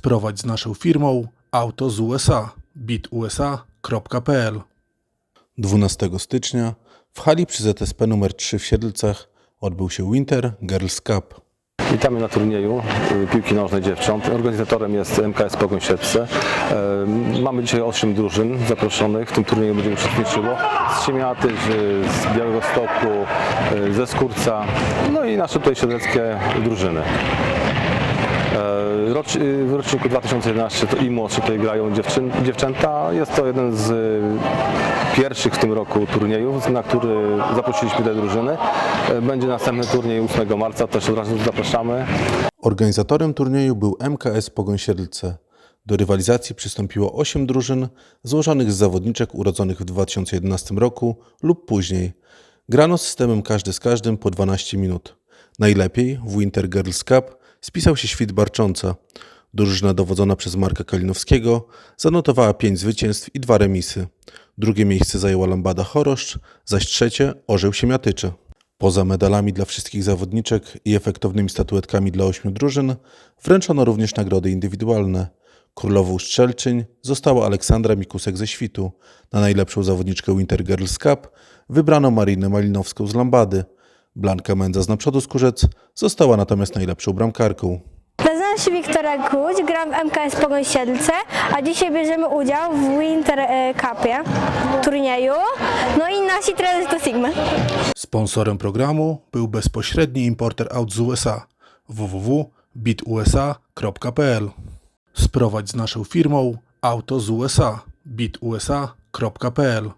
Sprowadź z naszą firmą auto z USA bitusa.pl 12 stycznia w hali przy ZSP nr 3 w Siedlcach odbył się Winter Girls Cup. Witamy na turnieju y, piłki nożnej dziewcząt. Organizatorem jest MKS Pogoń Siedlce. E, Mamy dzisiaj 8 drużyn zaproszonych. W tym turnieju będzie uczestniczyło z Siemiaty, z- z Białego Stoku, y, ze Skórca, no i nasze tutaj siedleckie drużyny. E, Rocz, w roczniku 2011 to i młodsze tutaj grają dziewczyn, dziewczęta. Jest to jeden z pierwszych w tym roku turniejów, na który zaprosiliśmy te drużyny. E, Będzie następny turniej 8 marca, też od razu zapraszamy. Organizatorem turnieju był MKS Pogoń Siedlce. Do rywalizacji przystąpiło 8 drużyn złożonych z zawodniczek urodzonych w 2011 roku lub później. Grano systemem każdy z każdym po 12 minut. Najlepiej w Winter Girls Cup spisał się świt Barcząca. Drużyna dowodzona przez Marka Kalinowskiego zanotowała 5 zwycięstw i 2 remisy. Drugie miejsce zajęła Lambada Choroszcz, zaś trzecie Orzeł Siemiatycze. Poza medalami dla wszystkich zawodniczek i efektownymi statuetkami dla ośmiu drużyn, wręczono również nagrody indywidualne. Królową strzelczyń została Aleksandra Mikusek ze Świtu. Na najlepszą zawodniczkę Winter Girls Cup wybrano Marinę Malinowską z Lambady. Blanka Mędza z Naprzodu Skórzec została natomiast najlepszą bramkarką. Nazywam się Wiktoria Guć, gram w MKS Pogoń Siedlce, a dzisiaj bierzemy udział w Winter e, Cupie, turnieju. No i nasi trenerzy to Sigma. Sponsorem programu był bezpośredni importer aut z USA www.bitusa.pl Sprowadź z naszą firmą auto z USA bitusa.pl